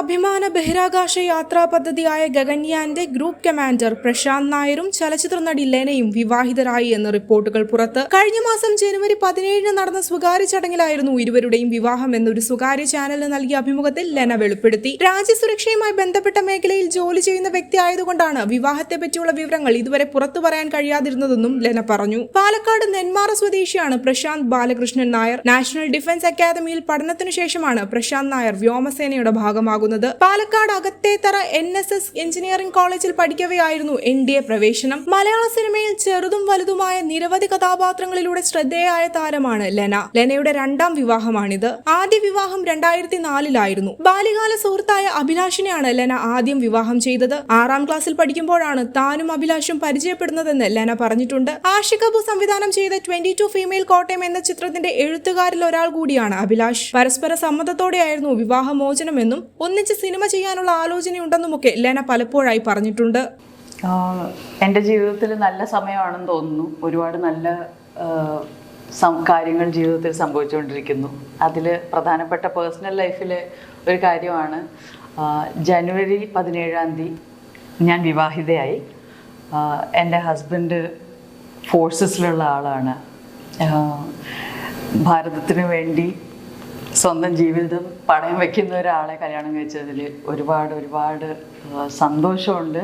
അഭിമാന ബഹിരാകാശ യാത്രാ പദ്ധതിയായ ഗഗൻയാന്റെ ഗ്രൂപ്പ് കമാൻഡർ പ്രശാന്ത് നായരും ചലച്ചിത്ര നടി ലെനയും വിവാഹിതരായി എന്ന് റിപ്പോർട്ടുകൾ പുറത്ത്. കഴിഞ്ഞ മാസം ജനുവരി പതിനേഴിന് നടന്ന സ്വകാര്യ ചടങ്ങിലായിരുന്നു ഇരുവരുടെയും വിവാഹം എന്നൊരു സ്വകാര്യ ചാനലിന് നൽകിയ അഭിമുഖത്തിൽ ലെന വെളിപ്പെടുത്തി. രാജ്യസുരക്ഷയുമായി ബന്ധപ്പെട്ട മേഖലയിൽ ജോലി ചെയ്യുന്ന വ്യക്തി ആയതുകൊണ്ടാണ് വിവാഹത്തെ പറ്റിയുള്ള വിവരങ്ങൾ ഇതുവരെ പുറത്തു പറയാൻ കഴിയാതിരുന്നതെന്നും ലെന പറഞ്ഞു. പാലക്കാട് നെന്മാറ സ്വദേശിയാണ് പ്രശാന്ത് ബാലകൃഷ്ണൻ നായർ. നാഷണൽ ഡിഫൻസ് അക്കാദമിയിൽ പഠനത്തിനു ശേഷമാണ് പ്രശാന്ത് നായർ വ്യോമസേനയുടെ ഭാഗമാകുന്നത്. Palakkad Akathethara N S S engineering കോളേജിൽ പഠിക്കവെയായിരുന്നു എൻ ഡി എ പ്രവേശനം. മലയാള സിനിമയിൽ ചെറുതും വലുതുമായ നിരവധി കഥാപാത്രങ്ങളിലൂടെ ശ്രദ്ധേയായ താരമാണ് ലെന. ലെനയുടെ രണ്ടാം വിവാഹമാണിത്. ആദ്യ വിവാഹം രണ്ടായിരത്തി നാലിലായിരുന്നു ബാല്യകാല സുഹൃത്തായ അഭിലാഷിനെയാണ് ലെന ആദ്യം വിവാഹം ചെയ്തത്. ആറാം ക്ലാസ്സിൽ പഠിക്കുമ്പോഴാണ് താനും അഭിലാഷും പരിചയപ്പെടുന്നതെന്ന് ലെന പറഞ്ഞിട്ടുണ്ട്. ആഷിഖ് അബു സംവിധാനം ചെയ്ത ട്വന്റി ടു ഫീമെയിൽ കോട്ടയം എന്ന ചിത്രത്തിന്റെ എഴുത്തുകാരിൽ ഒരാൾ കൂടിയാണ് അഭിലാഷ്. പരസ്പര സമ്മതത്തോടെയായിരുന്നു വിവാഹമോചനമെന്നും ഒന്നിച്ച് സിനിമ ചെയ്യാനുള്ള ആലോചനയുണ്ടെന്നുമൊക്കെ ലെന പലപ്പോഴായി പറഞ്ഞിട്ടുണ്ട്. എന്റെ ജീവിതത്തിൽ നല്ല സമയമാണെന്ന് തോന്നുന്നു. ഒരുപാട് നല്ല കാര്യങ്ങൾ ജീവിതത്തിൽ സംഭവിച്ചുകൊണ്ടിരിക്കുന്നു. അതിൽ പ്രധാനപ്പെട്ട പേഴ്സണൽ ലൈഫിലെ ഒരു കാര്യമാണ് ജനുവരി പതിനേഴാം തീയതി ഞാൻ വിവാഹിതയായി. എന്റെ ഹസ്ബൻഡ് ഫോഴ്സസിലുള്ള ആളാണ്. ഭാരതത്തിന് വേണ്ടി സ്വന്തം ജീവിതം പണയം വെക്കുന്ന ഒരാളെ കല്യാണം കഴിച്ചതിൽ ഒരുപാട് ഒരുപാട് സന്തോഷമുണ്ട്.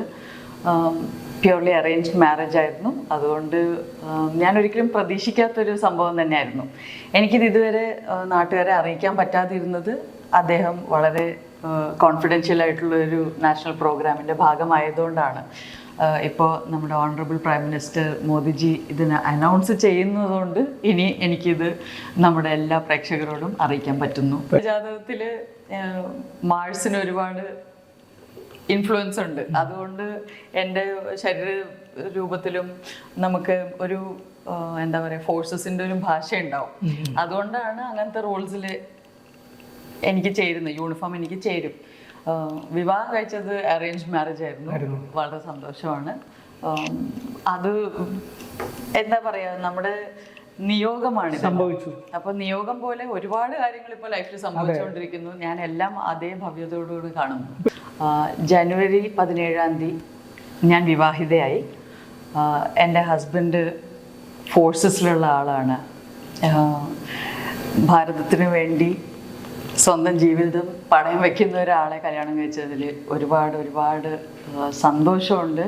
പ്യുവർലി അറേഞ്ച് മാരേജ് ആയിരുന്നു. അതുകൊണ്ട് ഞാൻ ഒരിക്കലും പ്രതീക്ഷിക്കാത്തൊരു സംഭവം തന്നെയായിരുന്നു. എനിക്കിത് ഇതുവരെ നാട്ടുകാരെ അറിയിക്കാൻ പറ്റാതിരുന്നത് അദ്ദേഹം വളരെ കോൺഫിഡൻഷ്യൽ ആയിട്ടുള്ള ഒരു നാഷണൽ പ്രോഗ്രാമിന്റെ ഭാഗമായതുകൊണ്ടാണ്. ഇപ്പോൾ നമ്മുടെ ഓണറബിൾ പ്രൈം മിനിസ്റ്റർ മോദിജി ഇതിന് അനൗൺസ് ചെയ്യുന്നതുകൊണ്ട് ഇനി എനിക്കിത് നമ്മുടെ എല്ലാ പ്രേക്ഷകരോടും അറിയിക്കാൻ പറ്റുന്നു. ജാതകത്തിൽ മാഴ്സിന് ഒരുപാട് ഇൻഫ്ലുവൻസ് ഉണ്ട്. അതുകൊണ്ട് എന്റെ ശരീര രൂപത്തിലും നമുക്ക് ഒരു എന്താ പറയുക ഫോഴ്സസിന്റെ ഒരു ഭാഷ ഉണ്ടാവും അതുകൊണ്ടാണ് അങ്ങനത്തെ റോൾസിൽ എനിക്ക് ചേരുന്നത് യൂണിഫോം എനിക്ക് ചേരും. വിവാഹം കഴിച്ചത് അറേഞ്ച് മാരേജ് ആയിരുന്നു. വളരെ സന്തോഷമാണ്. അത് എന്താ പറയാ നമ്മുടെ നിയോഗമാണ് സംഭവിച്ചു. അപ്പൊ നിയോഗം പോലെ ഒരുപാട് കാര്യങ്ങൾ ഇപ്പൊ ലൈഫിൽ സംഭവിച്ചുകൊണ്ടിരിക്കുന്നു. ഞാൻ എല്ലാം അതേ ഭവ്യതയോടുകൂടി കാണുന്നു. ജനുവരി പതിനേഴാം തീയതി ഞാൻ വിവാഹിതയായി. എന്റെ ഹസ്ബൻഡ് ഫോഴ്സസിലുള്ള ആളാണ്. ഭാരതത്തിന് വേണ്ടി സ്വന്തം ജീവിതം പണയം വെക്കുന്ന ഒരാളെ കല്യാണം കഴിച്ചതിൽ ഒരുപാട് ഒരുപാട് സന്തോഷമുണ്ട്.